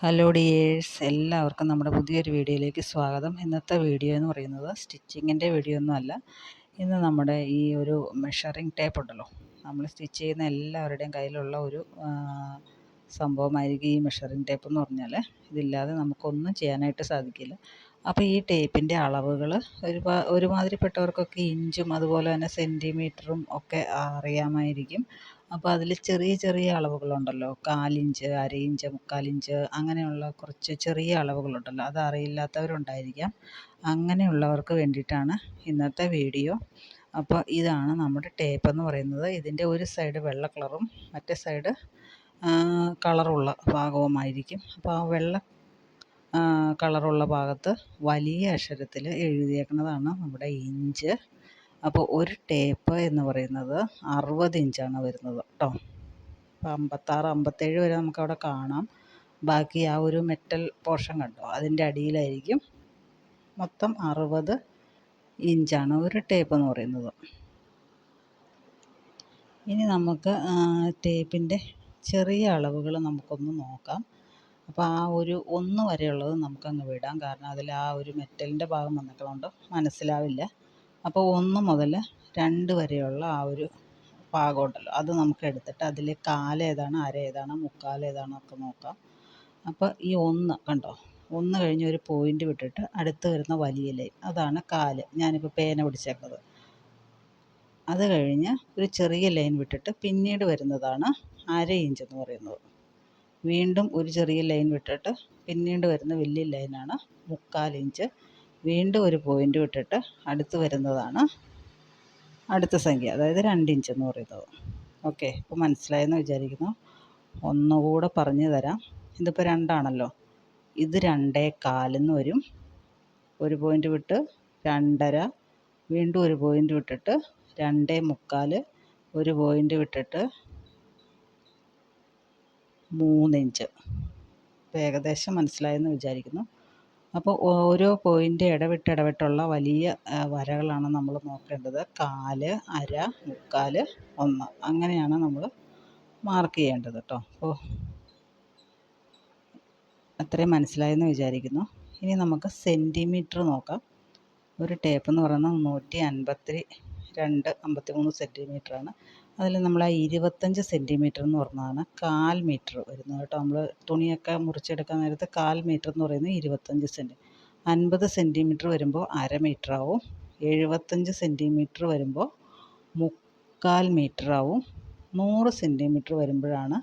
Hello dears എല്ലാവർക്കും നമ്മുടെ പുതിയൊരു വീഡിയോയിലേക്ക് സ്വാഗതം. ഇന്നത്തെ വീഡിയോ എന്ന് പറയുന്നത് സ്റ്റിച്ചിങ്ങിന്റെ വീഡിയോ ഒന്നും അല്ല. ഇന്ന് നമ്മുടെ ഈ ഒരു മെഷറിംഗ് ടേപ്പ് ഉണ്ടല്ലോ. നമ്മൾ സ്റ്റിച്ച് ചെയ്യുന്ന എല്ലാവരുടെയും കയ്യിലുള്ള ഒരു സംഭവമായിരിക്കും ഈ മെഷറിംഗ് ടേപ്പ് എന്ന് പറഞ്ഞാൽ. ഇതില്ലാതെ നമുക്കൊന്നും ചെയ്യാനായിട്ട് സാധിക്കില്ല. അപ്പോൾ ഈ ടേപ്പിന്റെ അളവുകൾ ഒരു ഒരുമാതിരിപ്പെട്ടവർക്കൊക്കെ ഇഞ്ചും അതുപോലെ തന്നെ സെന്റിമീറ്ററും ഒക്കെ അറിയാമായിരിക്കും. അപ്പോൾ അതിൽ ചെറിയ ചെറിയ അളവുകളുണ്ടല്ലോ. കാലിഞ്ച് അര ഇഞ്ച് മുക്കാലിഞ്ച് അങ്ങനെയുള്ള കുറച്ച് ചെറിയ അളവുകളുണ്ടല്ലോ. അത് അറിയില്ലാത്തവരുണ്ടായിരിക്കാം. അങ്ങനെയുള്ളവർക്ക് വേണ്ടിയിട്ടാണ് ഇന്നത്തെ വീഡിയോ. അപ്പോൾ ഇതാണ് നമ്മുടെ ടേപ്പ് എന്ന് പറയുന്നത്. ഇതിന്റെ ഒരു സൈഡ് വെള്ള കളറും മറ്റേ സൈഡ് കളറുള്ള ഭാഗവുമായിരിക്കും. അപ്പോൾ ആ വെള്ള കളറുള്ള ഭാഗത്ത് വലിയ അക്ഷരത്തിൽ എഴുതിയേക്കുന്നതാണ് നമ്മുടെ ഇഞ്ച്. അപ്പോൾ ഒരു ടേപ്പ് എന്ന് പറയുന്നത് അറുപത് ഇഞ്ചാണ് വരുന്നത് കേട്ടോ അപ്പോൾ അമ്പത്താറ് അമ്പത്തേഴ് വരെ നമുക്കവിടെ കാണാം. ബാക്കി ആ ഒരു മെറ്റൽ പോർഷൻ കണ്ടോ? അതിന്റെ അടിയിലായിരിക്കും മൊത്തം അറുപത് ഇഞ്ചാണ് ഒരു ടേപ്പ് എന്ന് പറയുന്നത്. ഇനി നമുക്ക് ടേപ്പിന്റെ ചെറിയ അളവുകൾ നമുക്കൊന്ന് നോക്കാം. അപ്പോൾ ആ ഒരു ഒന്ന് വരെയുള്ളത് നമുക്കങ്ങ് വിടാം. കാരണം അതിൽ ആ ഒരു മെറ്റലിന്റെ ഭാഗം വന്നിട്ടുള്ളതുകൊണ്ട് മനസ്സിലാവില്ല. അപ്പോൾ ഒന്ന് മുതൽ രണ്ട് വരെയുള്ള ആ ഒരു ഭാഗമുണ്ടല്ലോ അത് നമുക്ക് എടുത്തിട്ട് അതിൽ കാലേതാണ് അര ഏതാണ് മുക്കാൽ ഏതാണെന്നൊക്കെ നോക്കാം. അപ്പോൾ ഈ ഒന്ന് കണ്ടോ? ഒന്ന് കഴിഞ്ഞ് ഒരു പോയിന്റ് വിട്ടിട്ട് അടുത്ത് വരുന്ന വലിയ ലൈൻ അതാണ് കാൽ. ഞാനിപ്പോൾ പേന പിടിച്ചേക്കുന്നത് അത് കഴിഞ്ഞ് ഒരു ചെറിയ ലൈൻ വിട്ടിട്ട് പിന്നീട് വരുന്നതാണ് അര ഇഞ്ച് എന്ന് പറയുന്നത്. വീണ്ടും ഒരു ചെറിയ ലൈൻ വിട്ടിട്ട് പിന്നീട് വരുന്ന വലിയ ലൈനാണ് മുക്കാൽ ഇഞ്ച് വീണ്ടും ഒരു പോയിന്റ് വിട്ടിട്ട് അടുത്ത് വരുന്നതാണ് അടുത്ത സംഖ്യ അതായത് രണ്ട് ഇഞ്ച് എന്ന് പറയുന്നത്. ഓക്കെ ഇപ്പോൾ മനസ്സിലായെന്ന് വിചാരിക്കുന്നു. ഒന്നുകൂടെ പറഞ്ഞു തരാം. ഇതിപ്പോൾ രണ്ടാണല്ലോ. ഇത് രണ്ടേ കാലെന്ന് വരും. ഒരു പോയിന്റ് വിട്ട് രണ്ടര വീണ്ടും ഒരു പോയിന്റ് വിട്ടിട്ട് രണ്ടേ മുക്കാൽ ഒരു പോയിന്റ് വിട്ടിട്ട് മൂന്നിഞ്ച് ഏകദേശം മനസ്സിലായെന്ന് വിചാരിക്കുന്നു. അപ്പോൾ ഓരോ പോയിന്റ് ഇടവിട്ട് ഇടവിട്ടുള്ള വലിയ വരകളാണ് നമ്മൾ നോക്കേണ്ടത്. കാൽ അര മുക്കാൽ ഒന്ന്. അങ്ങനെയാണ് നമ്മൾ മാർക്ക് ചെയ്യേണ്ടത് കേട്ടോ അപ്പോൾ അത്രയും മനസ്സിലായെന്ന് വിചാരിക്കുന്നു. ഇനി നമുക്ക് സെന്റിമീറ്റർ നോക്കാം. ഒരു ടേപ്പ് എന്ന് പറയുന്നത് നൂറ്റി അൻപത്തി രണ്ട് അമ്പത്തി മൂന്ന് സെന്റിമീറ്ററാണ് അതിൽ നമ്മൾ ആ ഇരുപത്തഞ്ച് സെന്റിമീറ്റർ എന്ന് പറഞ്ഞതാണ് കാൽ മീറ്റർ വരുന്നത് കേട്ടോ. നമ്മൾ തുണിയൊക്കെ മുറിച്ചെടുക്കാൻ നേരത്ത് കാൽ മീറ്റർ എന്ന് പറയുന്നത് ഇരുപത്തഞ്ച് സെന്റി അൻപത് സെന്റിമീറ്റർ വരുമ്പോൾ അര മീറ്റർ ആവും എഴുപത്തഞ്ച് സെന്റിമീറ്റർ വരുമ്പോൾ മുക്കാൽ മീറ്റർ ആവും നൂറ് സെന്റിമീറ്റർ വരുമ്പോഴാണ്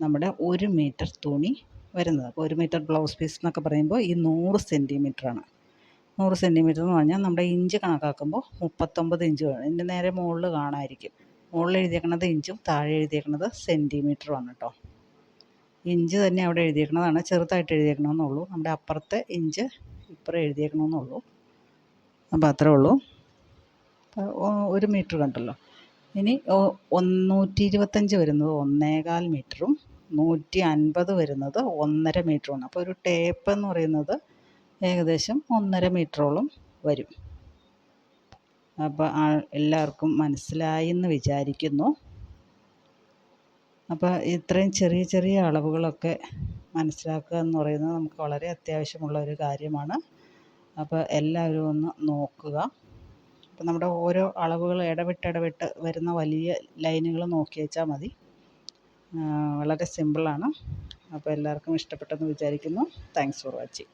നമ്മുടെ ഒരു മീറ്റർ തുണി വരുന്നത്. അപ്പോൾ ഒരു മീറ്റർ ബ്ലൗസ് പീസ് എന്നൊക്കെ പറയുമ്പോൾ ഈ നൂറ് സെന്റിമീറ്ററാണ് നൂറ് സെന്റിമീറ്റർ എന്ന് പറഞ്ഞാൽ നമ്മുടെ ഇഞ്ച് കണക്കാക്കുമ്പോൾ മുപ്പത്തൊമ്പത് ഇഞ്ച് വേണം. ഇതിന്റെ നേരെ മുകളിൽ കാണാമായിരിക്കും മുകളിൽ എഴുതിയേക്കണത് ഇഞ്ചും താഴെ എഴുതിയേക്കണത് ആണ് കേട്ടോ. ഇഞ്ച് തന്നെ അവിടെ എഴുതിയേക്കണതാണ്. ചെറുതായിട്ട് എഴുതിയേക്കണമെന്നുള്ളൂ നമ്മുടെ അപ്പുറത്തെ ഇഞ്ച് ഇപ്പുറം എഴുതിയേക്കണമെന്നുള്ളൂ അപ്പോൾ അത്രേ ഉള്ളൂ. ഒരു മീറ്റർ കണ്ടല്ലോ. ഇനി നൂറ്റി ഇരുപത്തഞ്ച് വരുന്നത് ഒന്നേകാൽ മീറ്ററും നൂറ്റി അൻപത് വരുന്നത് ഒന്നര മീറ്ററുമാണ്. അപ്പോൾ ഒരു ടേപ്പ് എന്ന് പറയുന്നത് ഏകദേശം ഒന്നര മീറ്ററോളം വരും. അപ്പോൾ എല്ലാവർക്കും മനസ്സിലായി എന്ന് വിചാരിക്കുന്നു. അപ്പോൾ ഇത്രയും ചെറിയ ചെറിയ അളവുകളൊക്കെ മനസ്സിലാക്കുക എന്ന് പറയുന്നത് നമുക്ക് വളരെ അത്യാവശ്യമുള്ള ഒരു കാര്യമാണ്. അപ്പോൾ എല്ലാവരും ഒന്ന് നോക്കുക. അപ്പോൾ നമ്മുടെ ഓരോ അളവുകൾ ഇടവിട്ട് ഇടവിട്ട് വരുന്ന വലിയ ലൈനുകൾ നോക്കി വെച്ചാൽ മതി. വളരെ സിമ്പിളാണ്. അപ്പോൾ എല്ലാവർക്കും ഇഷ്ടപ്പെട്ടെന്ന് വിചാരിക്കുന്നു. Thanks for watching